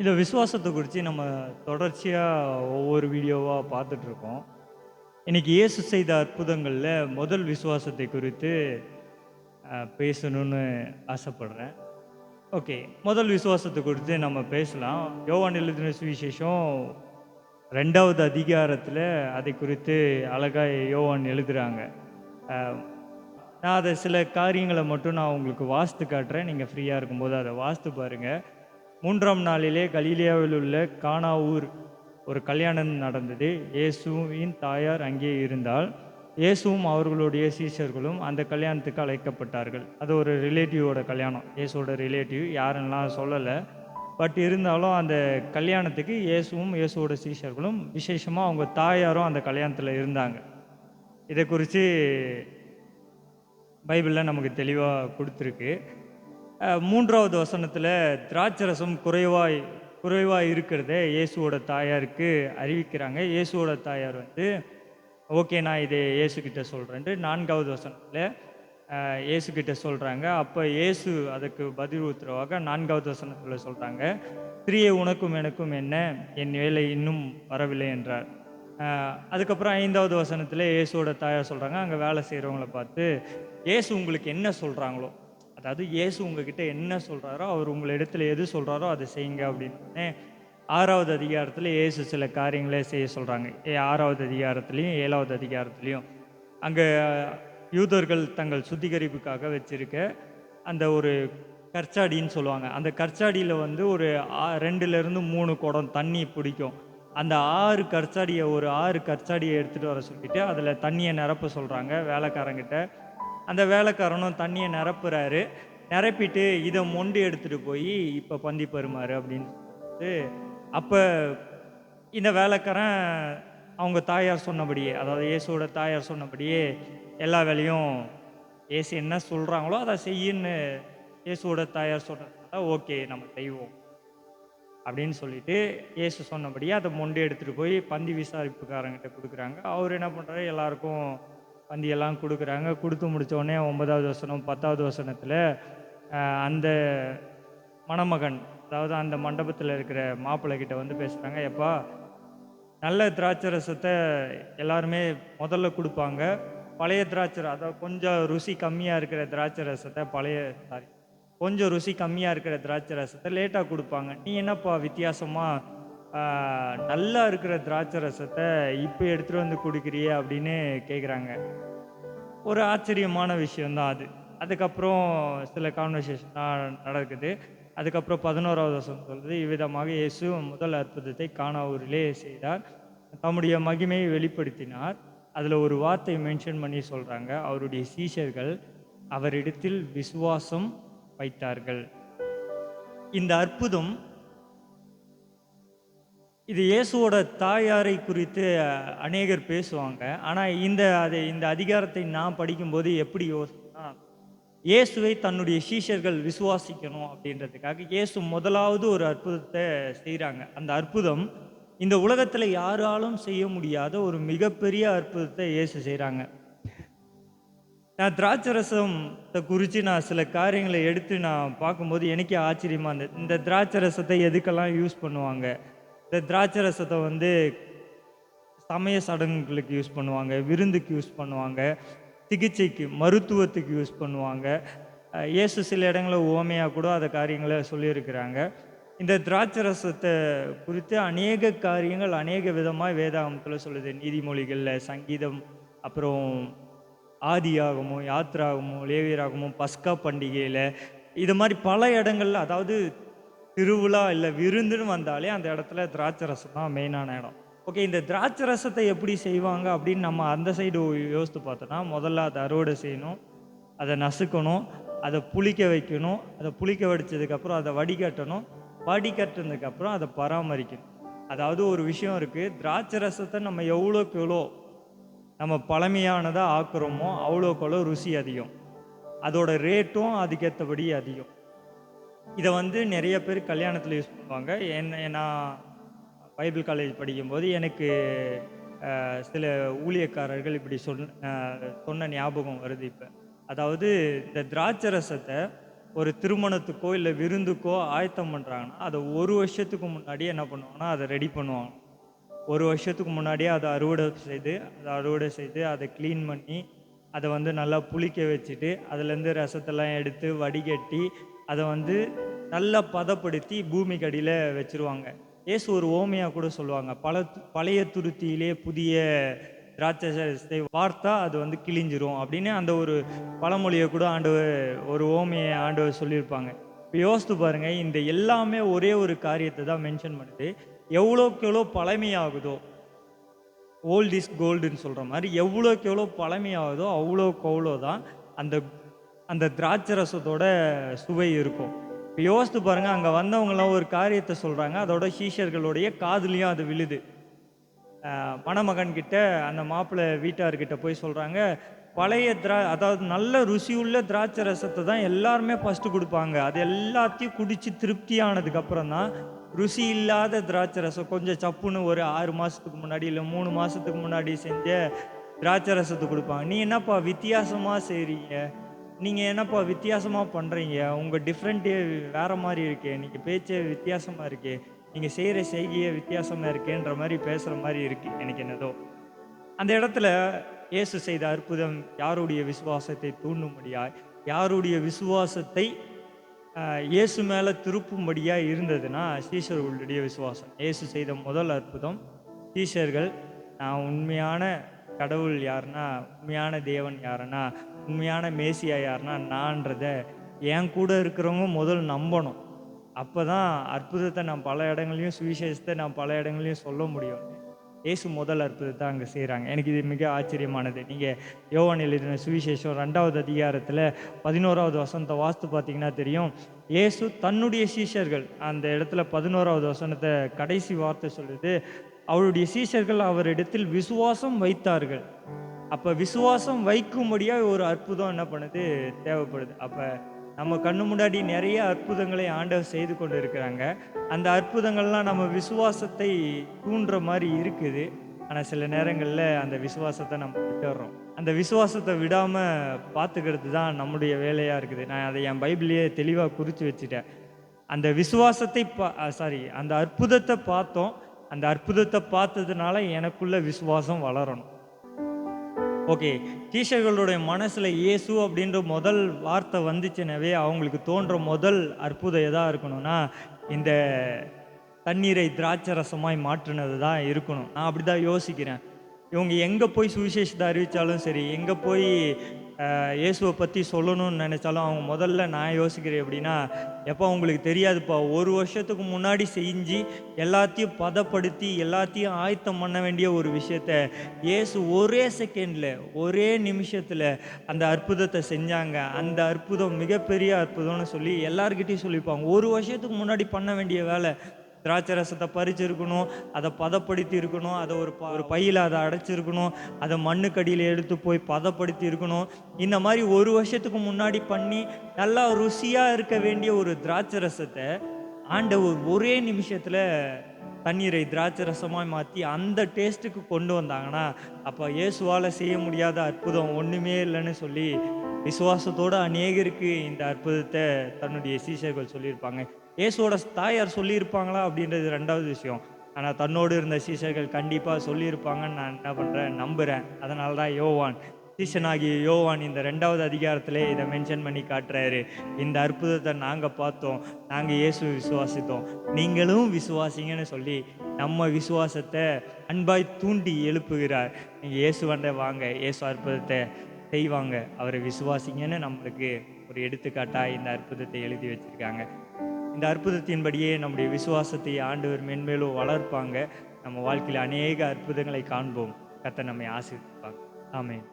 இந்த விசுவாசத்தை குறித்து நம்ம தொடர்ச்சியாக ஒவ்வொரு வீடியோவாக பார்த்துட்ருக்கோம். இன்றைக்கி இயேசு செய்த அற்புதங்களில் முதல் விசுவாசத்தை குறித்து பேசணும்னு ஆசைப்படுறேன். ஓகே முதல் விசுவாசத்தை குறித்து நம்ம பேசலாம். யோவான் எழுதின சுவிசேஷம் ரெண்டாவது அதிகாரத்தில் அதை குறித்து அழகாக யோவான் எழுதுகிறாங்க நான் அதை சில காரியங்களை மட்டும் நான் உங்களுக்கு வாஸ்து காட்டுறேன். நீங்கள் ஃப்ரீயாக இருக்கும்போது அதை வாஸ்து பாருங்கள் மூன்றாம் நாளிலே கலீலியாவில் உள்ள கானாவூர் ஒரு கல்யாணம் நடந்தது. இயேசுவின் தாயார் அங்கே இருந்தால் இயேசுவும் அவர்களுடைய சீஷர்களும் அந்த கல்யாணத்துக்கு அழைக்கப்பட்டார்கள். அது ஒரு ரிலேட்டிவோட கல்யாணம். இயேசுவோட ரிலேட்டிவ் யாருன்னெலாம் சொல்லலை. பட் இருந்தாலும் அந்த கல்யாணத்துக்கு இயேசுவும் இயேசுவோட சீஷர்களும் விசேஷமாக அவங்க தாயாரும் அந்த கல்யாணத்தில் இருந்தாங்க. இதை குறித்து பைபிளில் நமக்கு தெளிவாக கொடுத்துருக்கு. மூன்றாவது வசனத்தில் திராட்சரசம் குறைவாய் குறைவாக இருக்கிறத இயேசுவோட தாயாருக்கு அறிவிக்கிறாங்க. இயேசுவோட தாயார் வந்து ஓகே நான் இதை இயேசுக்கிட்ட சொல்கிறேன்ட்டு நான்காவது வசனத்தில் இயேசுக்கிட்ட சொல்கிறாங்க அப்போ இயேசு அதுக்கு பதில் உத்தரவாக நான்காவது வசனத்தில் சொல்கிறாங்க ஸ்திரியே உனக்கும் எனக்கும் என்ன? என் வேலை இன்னும் வரவில்லை என்றார். அதுக்கப்புறம் ஐந்தாவது வசனத்தில் இயேசுவோட தாயார் சொல்கிறாங்க அங்கே வேலை செய்கிறவங்கள பார்த்து இயேசு உங்களுக்கு என்ன சொல்கிறாங்களோ அதாவது இயேசு உங்ககிட்ட என்ன சொல்கிறாரோ அவர் உங்களை இடத்துல எது சொல்கிறாரோ அதை செய்யுங்க அப்படின்னு. ஆறாவது அதிகாரத்தில் இயேசு சில காரியங்களே செய்ய சொல்கிறாங்க ஏ ஆறாவது அதிகாரத்துலேயும் ஏழாவது அதிகாரத்துலேயும். அங்கே யூதர்கள் தங்கள் சுத்திகரிப்புக்காக வச்சிருக்க அந்த ஒரு கற்சாடின்னு சொல்லுவாங்க. அந்த கற்சாடியில் வந்து ஒரு ஆ- ரெண்டுலேருந்து மூணு குடம் தண்ணி பிடிக்கும். அந்த ஆறு கற்சாடியை ஒரு ஆறு கற்சாடியை எடுத்துகிட்டு வர சொல்லிட்டு அதில் தண்ணியை நிரப்ப சொல்கிறாங்க வேலைக்காரங்கிட்ட. அந்த வேலைக்காரனும் தண்ணியை நிரப்புறாரு. நிரப்பிட்டு இதை மொண்டு எடுத்துகிட்டு போய் இப்போ பந்தி பருமாறு அப்படின்னு சொல்லிட்டு அப்போ இந்த வேலைக்காரன் அவங்க தாயார் சொன்னபடியே அதாவது இயேசுவோட தாயார் சொன்னபடியே எல்லா வேலையும் இயேசு என்ன சொல்கிறாங்களோ அதை செய்யுன்னு இயேசுவோட தாயார் சொன்னதுனால ஓகே நம்ம செய்வோம் அப்படின்னு சொல்லிட்டு இயேசு சொன்னபடியே அதை மொண்டு எடுத்துகிட்டு போய் பந்தி விசாரிப்புக்காரங்கிட்ட கொடுக்குறாங்க. அவர் என்ன பண்ணுறாரு எல்லாருக்கும் பந்தியெல்லாம் கொடுக்குறாங்க. கொடுத்து முடித்தோடனே ஒன்பதாவது வசனம் பத்தாவது வசனத்தில் அந்த மணமகன் அதாவது அந்த மண்டபத்தில் இருக்கிற மாப்பிள்ளைகிட்ட வந்து பேசுகிறாங்க எப்பா நல்ல திராட்சை ரசத்தை எல்லாருமே முதல்ல கொடுப்பாங்க. பழைய திராட்சை அதாவது கொஞ்சம் ருசி கம்மியாக இருக்கிற திராட்சை ரசத்தை பழைய சாரி கொஞ்சம் ருசி கம்மியாக இருக்கிற திராட்சை ரசத்தை லேட்டாக கொடுப்பாங்க. நீ என்னப்பா வித்தியாசமாக நல்லா இருக்கிற திராட்சை ரசத்தை இப்போ எடுத்துகிட்டு வந்து குடிக்கிறியே அப்படின்னு கேட்குறாங்க ஒரு ஆச்சரியமான விஷயந்தான் அது. அதுக்கப்புறம் சில கான்வர்சேஷன்லாம் நடக்குது. அதுக்கப்புறம் பதினோராவது வருஷம் சொல்கிறது இவ்விதமாக இயேசு முதல் அற்புதத்தை கானாவூரிலே செய்தார். தம்முடைய மகிமையை வெளிப்படுத்தினார். அதில் ஒரு வார்த்தை மென்ஷன் பண்ணி சொல்கிறாங்க அவருடைய சீஷர்கள் அவரிடத்தில் விசுவாசம் வைத்தார்கள். இந்த அற்புதம் இது இயேசுவோட தாயாரை குறித்து அநேகர் பேசுவாங்க. ஆனால் இந்த அதை இந்த அதிகாரத்தை நான் படிக்கும்போது எப்படி யோசினா இயேசுவை தன்னுடைய சீஷர்கள் விசுவாசிக்கணும் அப்படின்றதுக்காக இயேசு முதலாவது ஒரு அற்புதத்தை செய்கிறாங்க அந்த அற்புதம் இந்த உலகத்தில் யாராலும் செய்ய முடியாத ஒரு மிகப்பெரிய அற்புதத்தை இயேசு செய்கிறாங்க நான் திராட்சரசத்தை குறித்து நான் சில காரியங்களை எடுத்து நான் பார்க்கும்போது எனக்கே ஆச்சரியமாக இருந்தது. இந்த திராட்சரசத்தை எதுக்கெல்லாம் யூஸ் பண்ணுவாங்க? இந்த திராட்சை ரசத்தை வந்து சமய சடங்குகளுக்கு யூஸ் பண்ணுவாங்க விருந்துக்கு யூஸ் பண்ணுவாங்க சிகிச்சைக்கு மருத்துவத்துக்கு யூஸ் பண்ணுவாங்க. இயேசு சில இடங்களில் ஓமையாக கூட அதை காரியங்களை சொல்லியிருக்கிறாங்க. இந்த திராட்சை ரசத்தை குறித்து அநேக காரியங்கள் அநேக விதமாக வேதாகமத்தில் சொல்லுது. நீதிமொழிகளில் சங்கீதம் அப்புறம் ஆதியாகமோ யாத்ராகமோ லேவியராகமோ பஸ்கா பண்டிகையில் இது மாதிரி பல இடங்கள்ல அதாவது திருவிழா இல்லை விருந்துன்னு வந்தாலே அந்த இடத்துல திராட்சை ரசம் தான் மெயினான இடம். ஓகே இந்த திராட்சை ரசத்தை எப்படி செய்வாங்க அப்படின்னு நம்ம அந்த சைடு யோசித்து பார்த்தோன்னா முதல்ல அதை அறுவடை செய்யணும் அதை நசுக்கணும் அதை புளிக்க வைக்கணும் அதை புளிக்க வடிச்சதுக்கப்புறம் அதை வடிகட்டணும். வடிகட்டினதுக்கப்புறம் அதை பராமரிக்கணும். அதாவது ஒரு விஷயம் இருக்குது திராட்சை ரசத்தை நம்ம எவ்வளோக்கு எவ்வளோ நம்ம பழமையானதாக ஆக்குறோமோ அவ்வளோக்கு அவ்வளோ ருசி அதிகம். அதோட ரேட்டும் அதுக்கேற்றபடி அதிகம். இதை வந்து நிறைய பேர் கல்யாணத்தில் யூஸ் பண்ணுவாங்க. என்ன நான் பைபிள் காலேஜ் படிக்கும்போது எனக்கு சில ஊழியக்காரர்கள் இப்படி சொன்ன சொன்ன ஞாபகம் வருது இப்போ. அதாவது இந்த திராட்சை ரசத்தை ஒரு திருமணத்துக்கோ இல்லை விருந்துக்கோ ஆயத்தம் பண்ணுறாங்கன்னா அதை ஒரு வருஷத்துக்கு முன்னாடியே என்ன பண்ணுவாங்கன்னா அதை ரெடி பண்ணுவாங்க. ஒரு வருஷத்துக்கு முன்னாடியே அதை அறுவடை செய்து அதை அறுவடை செய்து அதை க்ளீன் பண்ணி அதை வந்து நல்லா புளிக்க வச்சுட்டு அதுலேருந்து ரசத்தெல்லாம் எடுத்து வடிகட்டி அதை வந்து நல்லா பதப்படுத்தி பூமிக்கு அடியில் வச்சுருவாங்க. ஏசு ஒரு ஓமையாக கூட சொல்லுவாங்க. பல பழைய துருத்தியிலே புதிய திராட்சை வார்த்தா அது வந்து கிழிஞ்சிரும் அப்படின்னு அந்த ஒரு பழமொழியை கூட ஆண்டவர் ஒரு ஓமையை ஆண்டவர் சொல்லியிருப்பாங்க. இப்போ யோசித்து பாருங்கள் இந்த எல்லாமே ஒரே ஒரு காரியத்தை தான் மென்ஷன் பண்ணுது. எவ்வளோக்கு எவ்வளோ பழமையாகுதோ ஓல்ட் இஸ் கோல்டுன்னு சொல்கிற மாதிரி எவ்வளோக்கு எவ்வளோ பழமையாகுதோ அவ்வளோக்கு அவ்வளோ தான் அந்த அந்த திராட்சை ரசத்தோட சுவை இருக்கும். இப்போ யோசித்து பாருங்கள் அங்கே வந்தவங்களாம் ஒரு காரியத்தை சொல்கிறாங்க அதோட சீஷர்களுடைய காதுலேயும் அது விழுது. மணமகன்கிட்ட மணமகன் அந்த மாப்பிள்ளை வீட்டார்கிட்ட போய் சொல்கிறாங்க பழைய திரா அதாவது நல்ல ருசியுள்ள திராட்சை ரசத்தை தான் எல்லாருமே ஃபஸ்ட்டு கொடுப்பாங்க. அது எல்லாத்தையும் குடித்து திருப்தியானதுக்கப்புறம் தான் ருசி இல்லாத திராட்சை ரசம் கொஞ்சம் சப்புன்னு ஒரு ஆறு மாதத்துக்கு முன்னாடி இல்லை மூணு மாதத்துக்கு முன்னாடி செஞ்ச திராட்சை ரசத்தை கொடுப்பாங்க. நீ என்னப்பா வித்தியாசமாக செய்கிறீங்க நீங்கள் என்னப்பா வித்தியாசமாக பண்ணுறீங்க உங்கள் டிஃப்ரெண்ட்டே வேறு மாதிரி இருக்கே. நீங்கள் பேச்சே வித்தியாசமாக இருக்கே. நீங்கள் செய்கிற செய்கையே வித்தியாசமாக இருக்கேன்ற மாதிரி பேசுகிற மாதிரி இருக்கு. எனக்கு என்னதோ. அந்த இடத்துல இயேசு செய்த அற்புதம் யாருடைய விசுவாசத்தை தூண்டும்படியாய் யாருடைய விசுவாசத்தை இயேசு மேலே திருப்பும்படியாக இருந்ததுன்னா சீஷர்களுடைய விசுவாசம். இயேசு செய்த முதல் அற்புதம் சீஷர்கள் நான் உண்மையான கடவுள் யாருன்னா உண்மையான தேவன் யாருன்னா உண்மையான மேசியா யாருன்னா நான்றத. என் கூட இருக்கிறவங்க முதல் நம்பணும். அப்போ தான் அற்புதத்தை நான் பல இடங்களையும் சுவிசேஷத்தை நான் பல இடங்களையும் சொல்ல முடியும். ஏசு முதல் அற்புதத்தை அங்கே செய்கிறாங்க எனக்கு இது மிக ஆச்சரியமானது. நீங்கள் யோவான் எழுதின சுவிசேஷம் ரெண்டாவது அதிகாரத்தில் பதினோராவது வசனத்தை வாஸ்து பார்த்தீங்கன்னா தெரியும். ஏசு தன்னுடைய சீஷர்கள் அந்த இடத்துல பதினோராவது வசனத்தை கடைசி வார்த்தை சொல்லுது. அவருடைய சீஷர்கள் அவரிடத்தில் விசுவாசம் வைத்தார்கள். அப்போ விசுவாசம் வைக்கும்படியாக ஒரு அற்புதம் என்ன பண்ணுது? தேவைப்படுது. அப்போ நம்ம கண்ணு முன்னாடி நிறைய அற்புதங்களை ஆண்டவர் செய்து கொண்டு இருக்கிறாங்க அந்த அற்புதங்கள்லாம் நம்ம விசுவாசத்தை தூண்டுற மாதிரி இருக்குது. ஆனால் சில நேரங்களில் அந்த விசுவாசத்தை நம்ம விட்டுறோம். அந்த விசுவாசத்தை விடாமல் பார்த்துக்கிறது தான் நம்முடைய வேலையாக இருக்குது. நான் அதை என் பைபிளையே தெளிவாக குறித்து வச்சுட்டேன். அந்த விசுவாசத்தை பா சாரி அந்த அற்புதத்தை பார்த்தோம். அந்த அற்புதத்தை பார்த்ததுனால எனக்குள்ள விசுவாசம் வளரணும். ஓகே டீச்சர்களுடைய மனசில் இயேசு அப்படின்ற முதல் வார்த்தை வந்துச்சுனவே அவங்களுக்கு தோன்ற முதல் அற்புதம் எதாக இருக்கணும்னா இந்த தண்ணீரை திராட்சை ரசமாய் மாற்றினது தான் இருக்கணும். நான் அப்படி தான் யோசிக்கிறேன். இவங்க எங்கே போய் சுவிசேஷத்தை அறிவித்தாலும் சரி எங்கே போய் இயேசுவை பற்றி சொல்லணும்னு நினச்சாலும் அவங்க முதல்ல நான் யோசிக்கிறேன் எப்படின்னா எப்போ அவங்களுக்கு தெரியாதுப்பா. ஒரு வருஷத்துக்கு முன்னாடி செஞ்சு எல்லாத்தையும் பதப்படுத்தி எல்லாத்தையும் ஆயத்தம் பண்ண வேண்டிய ஒரு விஷயத்த இயேசு ஒரே செகண்டில் ஒரே நிமிஷத்தில் அந்த அற்புதத்தை செஞ்சாங்க. அந்த அற்புதம் மிகப்பெரிய அற்புதம்னு சொல்லி எல்லார்கிட்டையும் சொல்லிப்பாங்க. ஒரு வருஷத்துக்கு முன்னாடி பண்ண வேண்டிய வேலை திராட்சை ரசத்தை பறிச்சிருக்கணும் அதை பதப்படுத்தி இருக்கணும் அதை ஒரு ப- ஒரு பையில் அதை அடைச்சிருக்கணும் அதை மண்ணுக்கடியில் எடுத்து போய் பதப்படுத்தி இருக்கணும் இந்த மாதிரி ஒரு வருஷத்துக்கு முன்னாடி பண்ணி நல்லா ருசியாக இருக்க வேண்டிய ஒரு திராட்சை ரசத்தை ஆண்டவர் ஒரே நிமிஷத்தில் தண்ணீரை திராட்சை ரசமாக மாற்றி அந்த டேஸ்ட்டுக்கு கொண்டு வந்தாங்கன்னா அப்போ இயேசுவால் செய்ய முடியாத அற்புதம் ஒன்றுமே இல்லைன்னு சொல்லி விசுவாசத்தோடு அநேகருக்கு இந்த அற்புதத்தை தன்னுடைய சீசர்கள் சொல்லியிருப்பாங்க. இயேசுவோட தாயார் சொல்லியிருப்பாங்களா அப்படின்றது ரெண்டாவது விஷயம். ஆனால் தன்னோடு இருந்த சீஷர்கள் கண்டிப்பாக சொல்லியிருப்பாங்கன்னு நான் என்ன பண்ணுறேன் நம்புகிறேன் அதனால தான் யோவான் சீசனாகிய யோவான் இந்த ரெண்டாவது அதிகாரத்திலே இதை மென்ஷன் பண்ணி காட்டுறாரு. இந்த அற்புதத்தை நாங்கள் பார்த்தோம் நாங்கள் இயேசு விசுவாசித்தோம். நீங்களும் விசுவாசிங்கன்னு சொல்லி நம்ம விசுவாசத்தை அன்பாய் தூண்டி எழுப்புகிறார். நீங்கள் இயேசு வந்த வாங்க இயேசு அற்புதத்தை செய்வாங்க. அவரை விசுவாசிங்கன்னு நம்மளுக்கு ஒரு எடுத்துக்காட்டாக இந்த அற்புதத்தை எழுதி வச்சுருக்காங்க. இந்த அற்புதத்தின்படியே நம்முடைய விசுவாசத்தை ஆண்டவர் மென்மேலும் வளர்ப்பாங்க. நம்ம வாழ்க்கையில் அநேக அற்புதங்களை காண்போம். கத்தை நம்மை ஆசீர்வதிப்பாங்க ஆமேன்.